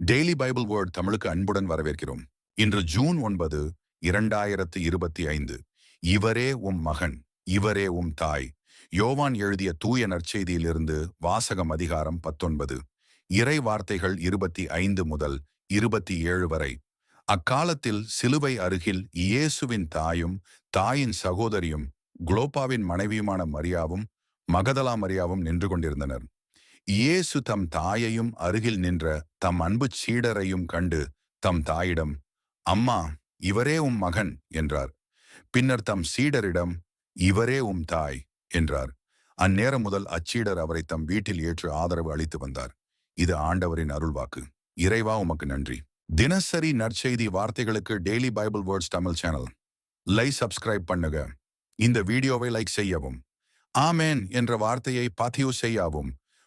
Daily Bible word தமிழுக்கு அன்புடன் வரவேற்கிறோம். இன்று ஜூன் ஒன்பது இரண்டாயிரத்து இருபத்தி ஐந்து. இவரே உம் மகன் இவரே உம் தாய். யோவான் எழுதிய தூய நற்செய்தியிலிருந்து வாசகம் அதிகாரம் பத்தொன்பது. இறை வார்த்தைகள் இருபத்தி ஐந்து முதல் இருபத்தி ஏழு வரை. அக்காலத்தில் சிலுவை அருகில் இயேசுவின் தாயும் தாயின் சகோதரியும் குளோபாவின் மனைவியுமான மரியாவும் மகதலா மரியாவும் நின்று கொண்டிருந்தனர். இயேசு தம் தாயையும் அருகில் நின்ற தம் அன்பு சீடரையும் கண்டு தம் தாயிடம் அம்மா இவரே உம் மகன் என்றார். பின்னர் தம் சீடரிடம் இவரே உம் தாய் என்றார். அந்நேரம் முதல் அச்சீடர் அவரை தம் வீட்டில் ஏற்று ஆதரவு அளித்து வந்தார். இது ஆண்டவரின் அருள்வாக்கு. இறைவா உமக்கு நன்றி. தினசரி நற்செய்தி வார்த்தைகளுக்கு Daily Bible Words Tamil channel. Like subscribe பண்ணுங்க இந்த வீடியோவை லைக் செய்யவும். ஆமேன் என்ற வார்த்தையை பதிவு செய்யவும்.